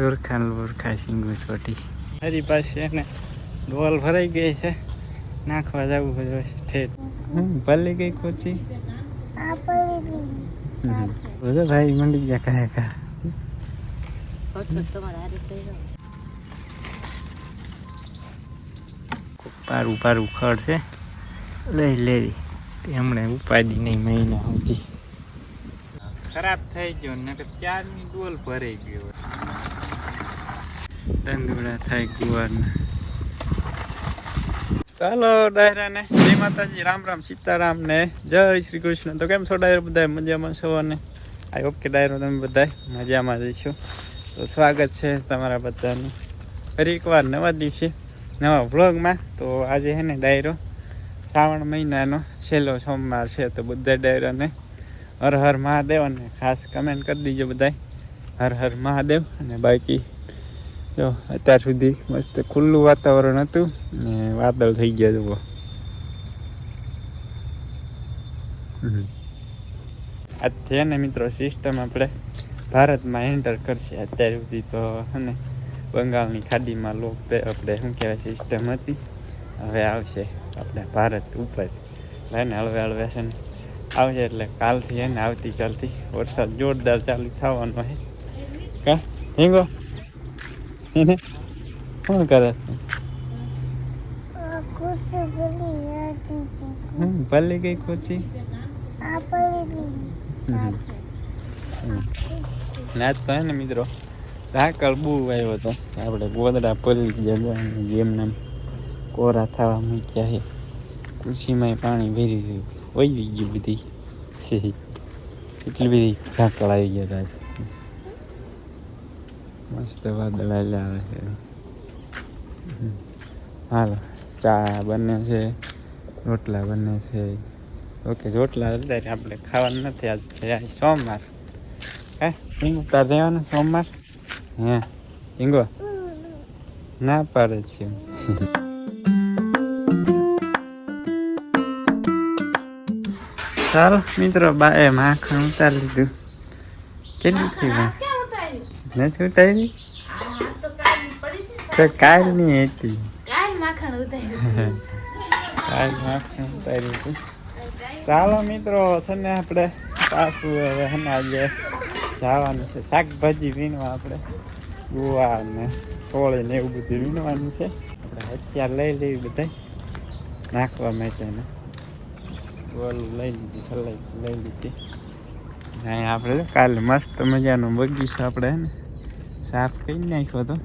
લુરખા ને લુરખા સિંગુ સોટી મારી પાસે ને ડોલ ભરાઈ ગઈ છે. નાખવા જવું બધું ઠેઠ. ભલે ગઈ કોચી બધો ભાઈ મંડી ગયા કહે કા પારું પારું ખડ છે. લઈ લેરી એમણે ઉપાડી નહીં મહિના સુધી. ખરાબ થઈ ગયો ને ચારની ડોલ ભરાઈ ગયો દંદુડા થાય ગુવારના ચાલો, ડાયરાને. જય માતાજી, રામ રામ, સીતારામ ને જય શ્રી કૃષ્ણ. તો કેમ છો ડાયરો બધા મજામાં છો અને? આઈ હોપ કે ડાયરો તમે બધા મજામાં જઈશું તો સ્વાગત છે તમારા બધાનું. ફરી એકવાર નવા દિવસે, નવા વ્લોગમાં. તો આજે છે ને ડાયરો શ્રાવણ મહિનાનો છેલ્લો સોમવાર છે. તો બધા ડાયરાને હર હર મહાદેવ અને ખાસ કમેન્ટ કરી દીજો બધાય. હર હર મહાદેવ અને બાકી જો, અત્યાર સુધી મસ્ત ખુલ્લું વાતાવરણ હતું ને વાદળ થઈ ગયા જુઓ. આ છે ને મિત્રો સિસ્ટમ આપણે ભારતમાં એન્ટર કરશે અત્યાર સુધી તો, હે ને? બંગાળની ખાડીમાં લોક આપણે શું કહેવાય સિસ્ટમ હતી. હવે આવશે આપણે ભારત ઉપર. લઈને હળવે હળવે છે ને? આવશે એટલે કાલથી એને આવતીકાલથી વરસાદ જોરદાર ચાલુ થવાનો છે. કા? હિંગો? શું કરે? હમ, ભલે ગઈ કોચી ના તો હે ને મિત્રો. ધાકળ બહુ આવ્યો હતો. આપણે ગોદડા પલી ગયા નામ કોરા થવા મૂક્યા છે. કુશીમાં પાણી ભરી ગયું. વહી ગયું બધી. એટલી બધી ઝાકળ આવી ગયા હતા. મસ્ત વાદળ આવે છે. હાલો, ચા બને છે, રોટલા બને છે. ઓકે, રોટલા અત્યારે આપણે ખાવાનું નથી, આજ છે સોમવાર. હે ઝીંગો તાર રહેવાનું સોમવાર? હે ઝીંગો ના પાડે છે. ચાલો મિત્રો બાએ માખણ ઉતારી લીધું. કેટલી થયું? નથી ઉતારી? તો કાલની હતી. કાલ માખણ ઉતાર્યું હતું. ચાલો મિત્રો છે ને આપણે પાછું હવે આજે જવાનું છે. શાકભાજી વીણવા આપણે. ગુવા ને સોળે ને એવું બધું વીણવાનું છે. આપણે હથિયાર લઈ લેવી બધા નાખવા માટેને. ઓલું લઈ લીધી સલાઈ લઈ લીધી. અહીં આપણે કાલે મસ્ત મજાનો બગીચો આપણે હે ને સાફ કરી નાખ્યો હતો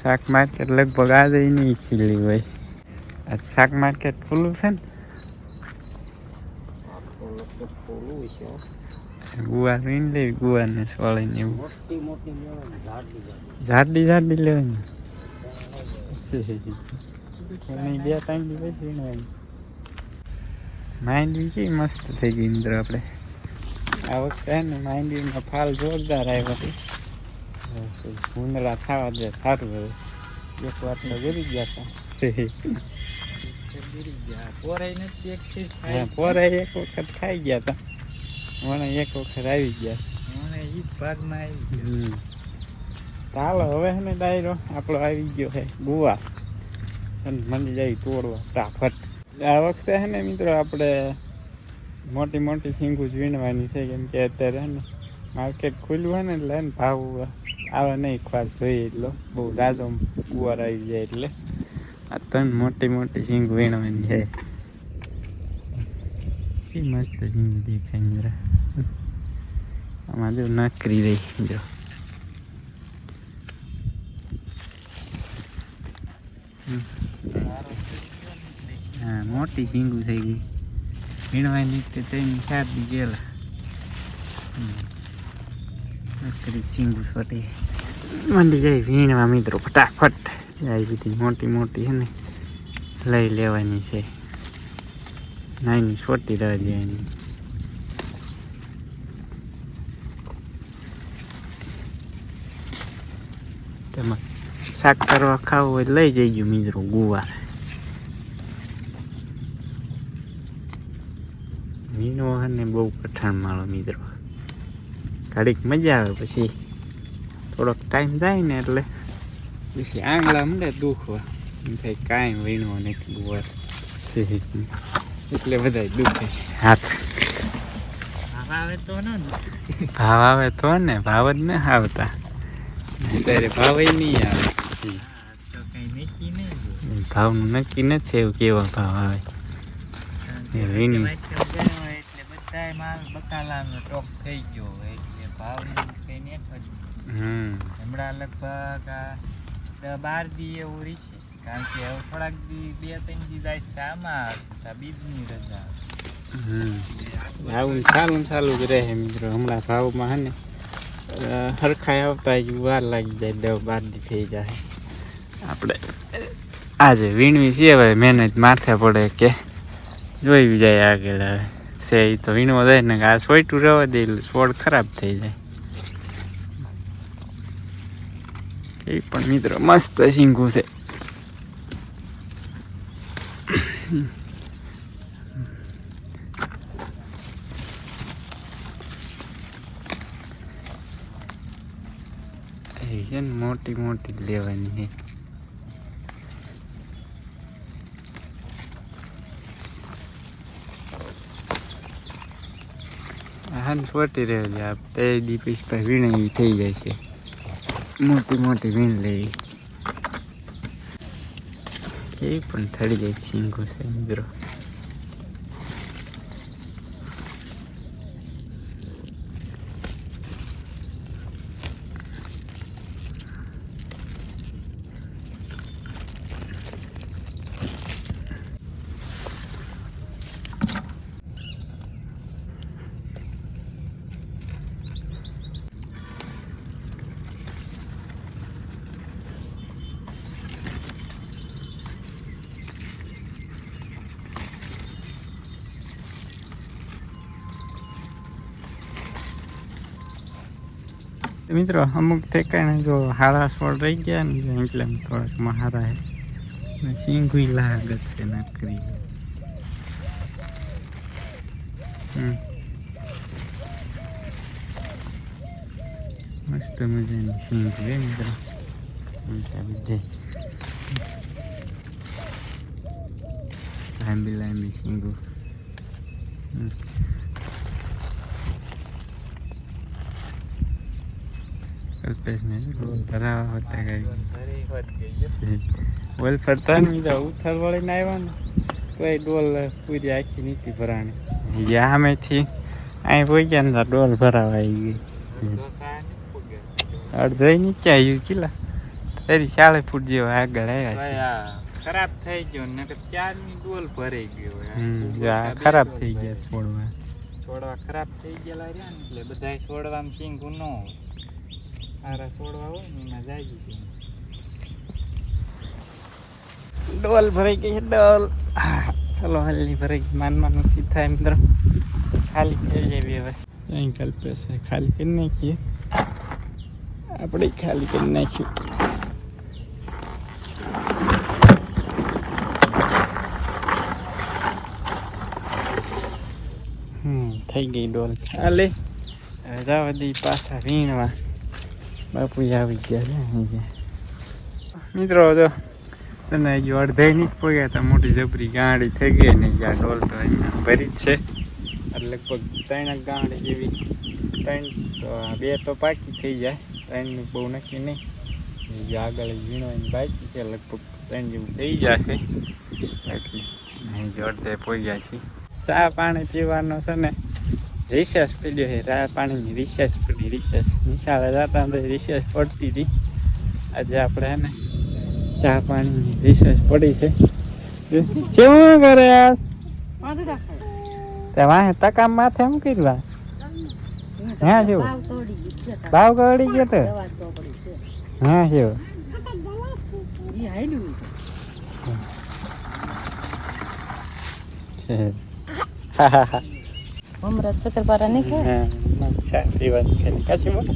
શાક માર્કેટ લગભગ આજે નહીં ખીલી હોય. આ શાક માર્કેટ ખુલ્લું છે ને? ગુવા વીણ લેવી ગુવાર ને સોળીને એવું. ઝાડી ઝાડી લેવાની. બે ત્રણ દિવસ વીણવાની. માંડવી કેવી મસ્ત થઈ ગઈ મિત્રો આપણે. આ વખતે ને માંડવીમાં ફાલ જોરદાર આવ્યો હતી ઉંદરા થવા દે સારું હવે. એક વાર તો ગરી ગયા હતા પોરાય એક વખત ખાઈ ગયા હતા મને એક વખત આવી ગયા. ચાલો હવે ને ડાયરો આપણો આવી ગયો છે ગુવા. મંડી જાય તોડવા ફટાફટ. આ વખતે છે ને મિત્રો આપણે મોટી મોટી સિંગુ જ વીણવાની છે, કેમ કે અત્યારે ને માર્કેટ ખુલ્લું હોય ને એટલે હે ને ભાવ આવે નહીં ખાસ જોઈએ એટલો. બહુ રાજો કુવાર આવી જાય એટલે. આ ત્રણ મોટી મોટી સિંગ વીણવાની છે. એ મસ્ત સિંગ દેખાય જરા આમાં જો નાકરી રહી જો હમ. હા, મોટી સિંગુ થઈ ગઈ. વીણવાની નીકળે ત્રણ દી ગયેલા. નકરી સિંગુ સોટી. મંડી જાય વીણવા મિત્રો, ફટાફટ. આવી બધી મોટી મોટી છે ને, લઈ લેવાની છે. નાની છોટી રહી એની તેમાં શાક કરવા ખાવું હોય લઈ ગયું મિત્રો ગુવાર. વીણો અને બહુ પઠાણ માળો મિત્રો. ઘડીક મજા આવે પછી થોડોક ટાઈમ થાય ને એટલે પછી આંગળા મળે દુખવા. એમ થાય કાંઈ વીણવો નથી ગુવાર. એટલે બધા દુખે. હાથ. આવે તો ને ભાવ આવે તો ને ભાવ જ ને આવતા. ત્યારે ભાવ નહીં આવે. ભાવ નક્કી ભાવનું નક્કી નથી એવું કેવા ભાવ આવે. એ વીણી. બકાલાનો ટોપ થઈ ગયો એટલે ભાવની કઈ ને હમ. હમણાં લગભગ બાર દી એવું રહેશે કારણ કે હવે થોડાક દી બે ત્રણ દી જાય છે આમાં આવશે બીજની રજા હમ. આવું ચાલું ચાલુ જ રહે મિત્રો. હમણાં ભાવમાં હે ને હરખાઈ આવતા જ વાર લાગી જાય દસ બાર દી થઈ જાય. આપણે આજે વીણવી છે હવે મહેનત માથે પડે કે જોઈ જાય આગળ હવે. છે તો વીણવો જાય ને આ સોયટું રહેવા દે છોડ ખરાબ થઈ જાય. એ પણ મિત્રો મસ્ત શીંગું છે. મોટી મોટી લેવાની છે. હાન છોટી રહે છે. આ તે દી પર વીણ થઈ જાય છે. મોટી મોટી વીણ લેવી એ પણ થડી જાય છે, મિત્રો. મિત્રો, અમુક ઠેકાણે જો હારા સ્વળ રહી ગયા ને, એટલે થોડાક મહારા હે. ને સિંગુઈ લાગત છે નકરી. મસ્ત મજાની સિંગ છે મિત્રો. બધે. લાંબી લાંબી સિંગો. હમ. વલ ફરતા ને બીજા ઉથલ વળીને આવ્યા ને તો એ ડોલ પૂરી આખી નીતિ ભરાણી ગયા સામેથી અહીં પોઈ ગયા ને ડોલ ભરાવા આવી ગઈ અડધો નીચે આવ્યું કિલ્લા તારી ચાલે ફૂટ જેવા આગળ આવ્યા છે ખરાબ થઈ ગયો ને ચારની ડોલ ભરાઈ ગયો ખરાબ થઈ ગયા છોડવા છોડવા ખરાબ થઈ ગયેલા રહ્યા ને એટલે બધા છોડવામાં સિંગ ન સારા છોડવા હોય ને જાય છે. ડોલ ભરાઈ ગઈ છે, ડોલ. ચલો, હાલની ભરાઈ ગઈ. માન માન ઓછી થાય મિત્રો. ખાલી થઈ જાય હવે. અહીં કલ્પેશ ખાલી કરી નાખીએ. આપણે ખાલી કરી નાખ્યું. થઈ ગઈ ડોલ. ખાલી હવે જવા પાછા વીણવા. બાપુ આવી ગયા છે મિત્રો, જો, તને જો અડધે નહીં પગ્યા હતા મોટી જબરી ગાડી થઈ ગઈ ને જ્યાં ડોલ તો અહીંયા ભરી જ છે. એટલે લગભગ ત્રણ ગાંડી જેવી, ત્રણ તો બે તો પાકી થઈ જાય, ત્રણનું બહુ નક્કી નહીં. જે આગળ ઝીણવાની બાકી છે, લગભગ ત્રણ જેવું થઈ જશે. એટલે અહીં જો અડધે પગ્યા છે. ચા પાણી પીવાનો છે ને રિસેસ પડ્યો છે રા પાણીની રિસેસ પડી રિસેસ નિશાળે જતા તો રિસેસ પડતી હતી. આજે આપણે હે ને ચા પાણીની રિસેસ પડી છે. કેવું કરે તે વાહે તકામ માથે એમ કરવા હા જેવું ભાવ કવડી ગયો તો હા જેવું અમૃત શક્કરપારા નહીં ખાય? ચા પીવાની ખાલી. કાચી બોલ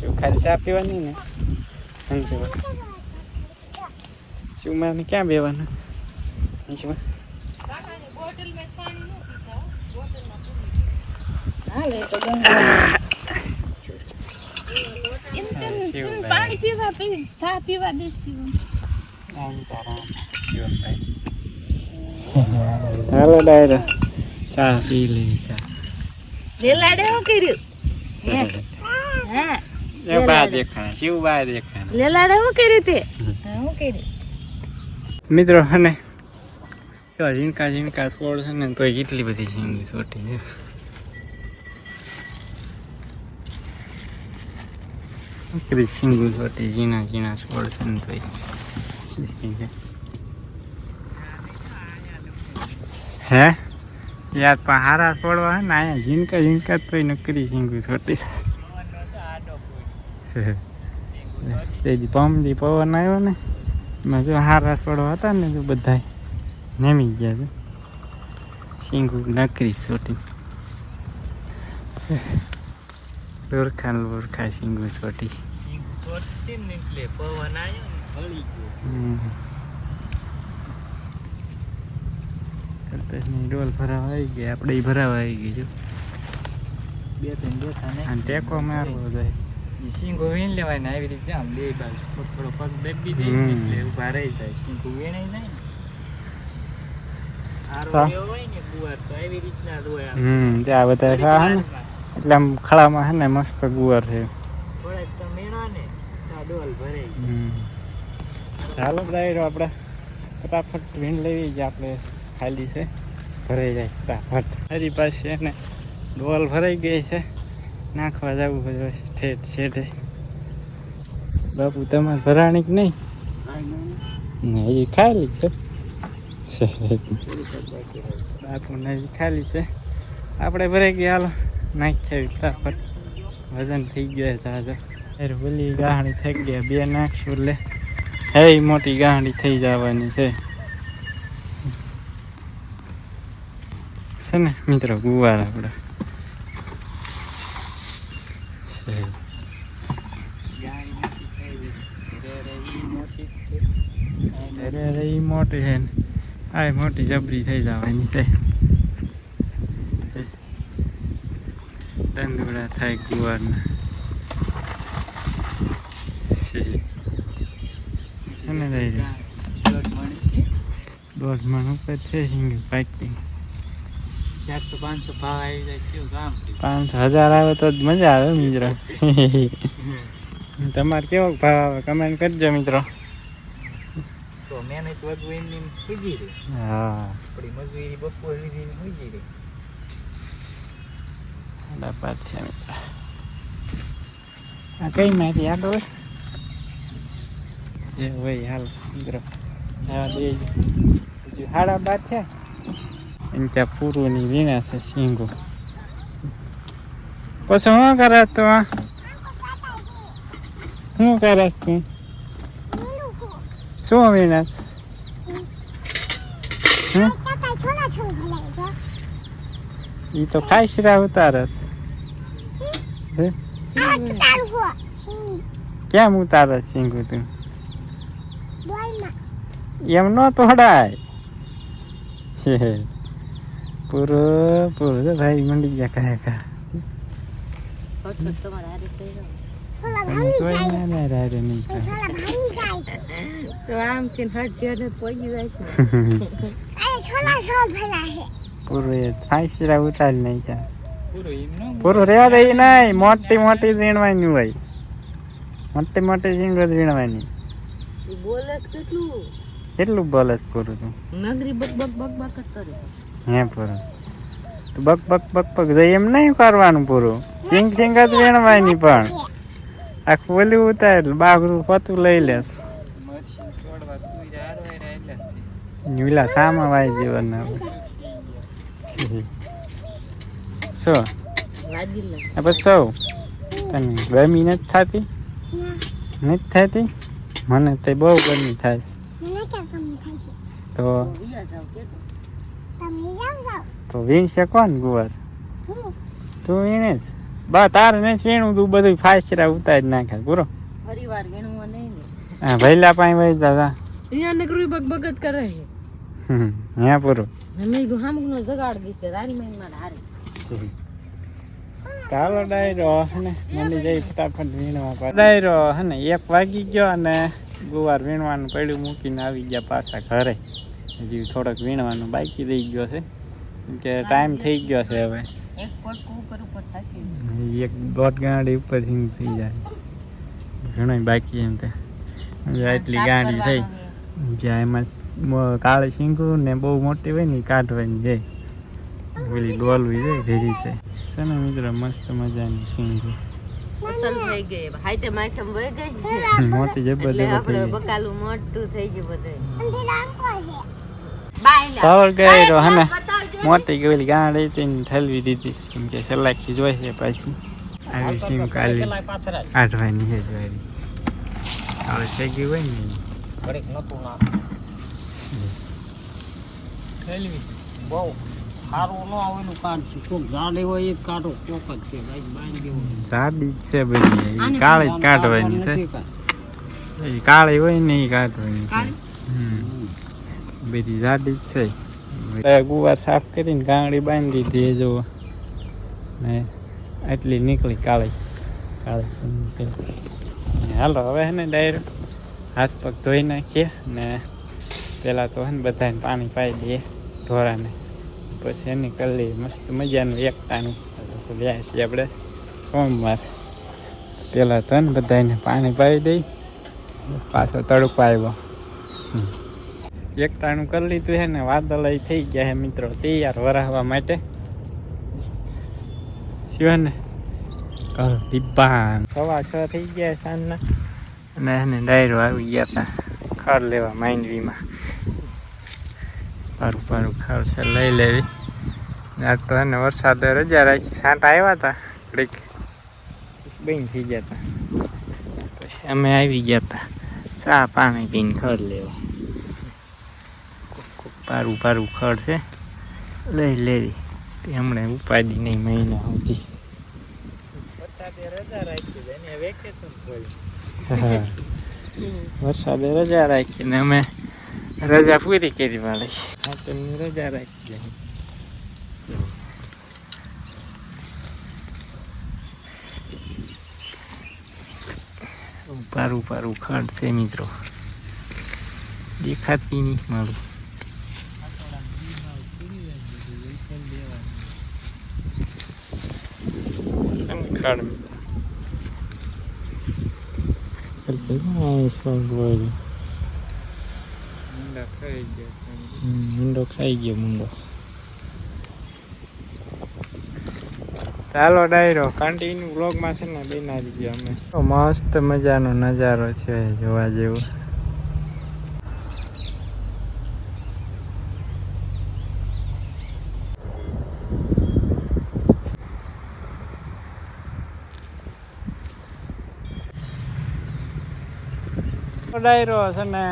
શું ખાલી ચા પીવાની ને સમજી બોલ મારે ક્યાં બેવાનું તો શિવભાઈ. પાણી પીવા પી ચા પીવા દેસી હાલો ડાયરો. ચા પી લઈ ચા લેલાડે શું કર્યું હે હા એ બા દેખાય શિવ બા દેખાય લેલાડે શું કર્યું તે હા કર્યું મિત્રો અને જો ઝીણકા ઝીણકા છોડ છે ને તોય કેટલી બધી ઝીંગી છોટી છે કેટલી ઝીંગું છોટી ઝીણા ઝીણા છોડ છે ને તોય હે યાર પણ હારા છોડવા હે ને અહીંયા ઝીણકા ઝીણકા તો નકરી ઝીંગું છોટી તેથી પમદી પવન આવ્યો ને એમાં જો હારા છોડવા હતા ને જો બધા નેમી ગયા છે. સિંગુ નકરી છોટી. લોરખા લોરખા સિંગુ છોટી. પવન આવ્યો ને ફળી ગયો હમ. કલ્પેશની ડોલ ભરાવા આવી ગઈ આપણે ભરાવા આવી ગઈ જો. બે ત્રણ બેઠા ને. અને ટેકો મારવો જાય ઈ વીણ લેવાય ને આવી રીતે આમ બે બાજુ થોડો થોડો પગ દબી દે એટલે ઊભા રહી જાય. શીંગો વીણાઈ જાય ને મસ્ત ગુવાર છે. ચાલો ડાયરો આપણે ફટાફટ વીણ લેવી જ આપણે. ખાલી છે. ભરાઈ જાય. ફટાફટ મારી પાસે ને, ડોલ ભરાઈ ગઈ છે. નાખવા જવું બધું ઠેઠ, છેઠે. બાપુ, તમારે ભરાણી નહીં? હજી ખાલી છે. બાપુ હજી ખાલી છે. આપણે ભરાઈ ગયા, હાલો. નાખી ફટાફટ. વજન થઈ ગયો છે આજે અરે ગાહણી થઈ ગયા બે નાખશું એટલે. હે મોટી ગાહણી થઈ જવાની છે. છે ને મિત્રો ગુવાર આપણે અરે અરે ઈ મોટી છે ને આ મોટી જબરી થઈ જવાની તે દંડુડા થાય ગુવારના. દોઢ મણ ઉપર છે હિંગ પાકી ચારસો પાંચસો ભાવ આવી જાય કેવું કામ છે. હજાર આવે તો મજા આવે મિત્રો. તમારે કેવો ભાવ આવે? કમેન્ટ કરજો મિત્રો. તો મહેનત વધુ એમની એમ પૂજી રહી. હા. આપણી મજૂરી બપોર લીધી પૂજી રહી. દાપાત છે મિત્ર. આ કઈ માહિતી? આગળ હોય? એ હોય હાલ મિત્રો. હા બે હજુ સાડા બાર થયા? ત્યાં પૂરુંની વીણા છે સિંગો પછી શું કરે તું શું કરે તું શું વીણા ઈ તો ખાઈશરા ઉતારસ હે? કેમ ઉતારે સિંગુ તું એમ ન તોડાય. પૂરો પૂરો તો ભાઈ મંડી ગયા કહે કા મોટી મોટી વીણવાની હોય મોટી મોટી બોલે છે કેટલું કેટલું બોલસ પૂરું તું નગરી બક બક બક બક જ કરે હે પૂરું. તું બક બક બક બક જઈ એમ નહીં કરવાનું પૂરું. સિંગ જ નહીં પણ. આખું ઓલી ઉતાર બાગરું પતું લઈ લેશ. નીલા સામા વાય જીવન આ બસ સૌ તને ગરમી નથી થતી? નથી થતી? મને તે બહુ ગરમી થાય. તો તો વીણશે કોણ ગુવાર? તું વીણે જ. બા તારે નથી વીણું તું બધું ફાસ્ટરા ઉતારી નાખે પૂરો. ને. હા ભૈલા પાણી વહી દાદા. અહીંયા નકરું જ કરે છે. હમ, હે પૂરો. મેં કીધું હામુક નો જગાડ દીશે રાની મહિનમાં હારે. ચાલો ડાયરો હે ને મંડી જઈ ફટાફટ વીણવા પાછા. ડાયરો હે એક વાગી ગયો અને ગુવાર વીણવાનું પડ્યું મૂકીને આવી ગયા પાછા ઘરે. હજી થોડોક વીણવાનું બાકી રહી ગયો છે. કે ટાઈમ થઈ ગયો છે હવે. એક પટકું ઉપર ઉપર થાકી એક દોઢ ગાડી ઉપર સિંગ થઈ જાય. ઘણા બાકી એમ તે. એટલી ગાડી થઈ. જ્યાં એમાં કાળી શીંગું ને બહુ મોટી હોય ને કાઢવાની જાય પેલી ડોલવી જાય ભેરી છે. છે ને મિત્રો મસ્ત મજાની શીંગું. ગઈ. ગઈ. મોટી જબર થઈ ગઈ બકાલું મોટું થઈ ગયું બધું. પાવર ગયો હે ને મોટી ગયેલી ગાડી હતી ને ઠલવી દીધી કેમ કે સલાખી જોઈ છે પાછી આવી સીમ કાલી આઠવાની છે જોઈ કાલે થઈ ગયું હોય ને. ઘડીક નતું ના ઠેલવી બહુ સારું ન આવેલું કાઢશું કોક જાડે હોય એ કાઢો કોક જ છે જાડી જ છે બધી કાળી જ કાઢવાની છે એ કાળી હોય ને એ કાઢવાની છે હમ. બધી જાડી જ છે ગુવાર સાફ કરીને ગાંગડી બાંધી દીધી જુઓ. ને આટલી નીકળી કાળી. કાળી. હાલો, હવે હે ને ડાયરેક્ટ હાથ પગ ધોઈ નાખીએ ને પહેલાં તો હે ને બધાને પાણી પાઈ દઈએ ઢોરાને. પછી એની કરી મસ્ત મજાનું એકટાનું લે છીએ આપણે સોમવાર. પહેલાં તો ને બધાને પાણી પાઈ દઈ, પાછો તડકો આવ્યો. એકટાણું કરી લીધું છે ને વાદળ થઈ ગયા છે મિત્રો, તૈયાર વરાવવા માટે. શું ને? કલ ડિબ્બા સવા છ થઈ ગયા સાંજના. અને એને ડાયરો આવી ગયા હતા ખર લેવા માંડવીમાં. પારું પારું ખર છે, લઈ લેવી. આજ તો એને વરસાદ રજા રાખી, સાંટા આવ્યા હતા પછી બંધ થઈ ગયા હતા પછી અમે આવી ગયા હતા ચા પાણી પીને ખર લેવા. પારું પારું ખડ છે. લઈ લેરી તે હમણાં ઉપાડી નહીં મહિના સુધી. વરસાદે રજા રાખીને અમે રજા પૂરી કરી વાળી. તમને રજા રાખી જાય પારું પારું ખડ છે મિત્રો. દેખાતી નહીં મારું. ખડ મુંડો ખાઈ ગયો મુંડો ચાલો ડાયરો. કન્ટિન્યુ વ્લોગમાં છે ને બેનારી ગયા અમે. મસ્ત મજાનો નજારો છે, જોવા જેવો. ડાયરો છે ને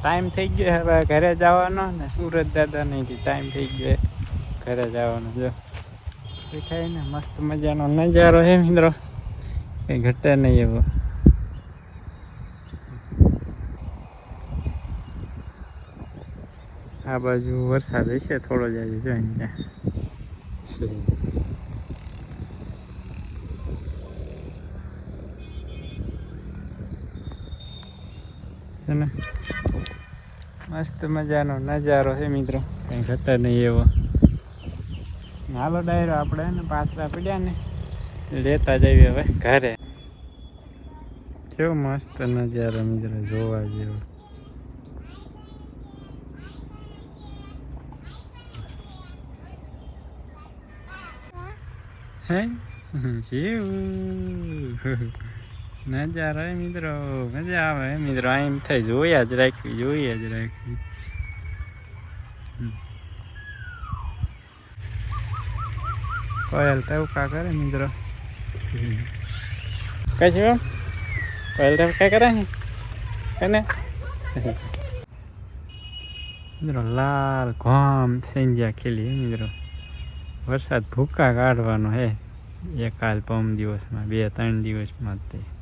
ટાઈમ થઈ ગયો હવે ઘરે જવાનો ને સુરત દાદા નહીં ટાઈમ થઈ ગયો ઘરે જવાનો, જો. દેખાય ને, મસ્ત મજાનો નજારો છે મિત્રો. કઈ ઘટે નહીં એવો. આ બાજુ વરસાદ હશે થોડો જ આજે, જો અહીંયા. છે ને મસ્ત મજાનો નજારો છે મિત્રો. કંઈ ઘટે નહીં એવો. હાલો ડાયરો આપણે ને પાછળ પડ્યા ને. લેતા જઈએ હવે ઘરે. કેવો મસ્ત નજારો મિત્રો જોવા જેવો. હે? જેવું નજારો એ મિત્રો, મજા આવે મિત્રો. એમ થઈ જોયા જ રાખવી જોઈએ જ રાખવી. કોયલ ટવકા કરે મિત્રો. છે કોયલ ટવકા કરે ને મિત્રો, લાલ ઘામ થઈ ગયા ખીલી મિત્રો. વરસાદ ભૂકા કાઢવાનો હે. એક કાલ પમ દિવસમાં, બે, ત્રણ દિવસમાં જ તે.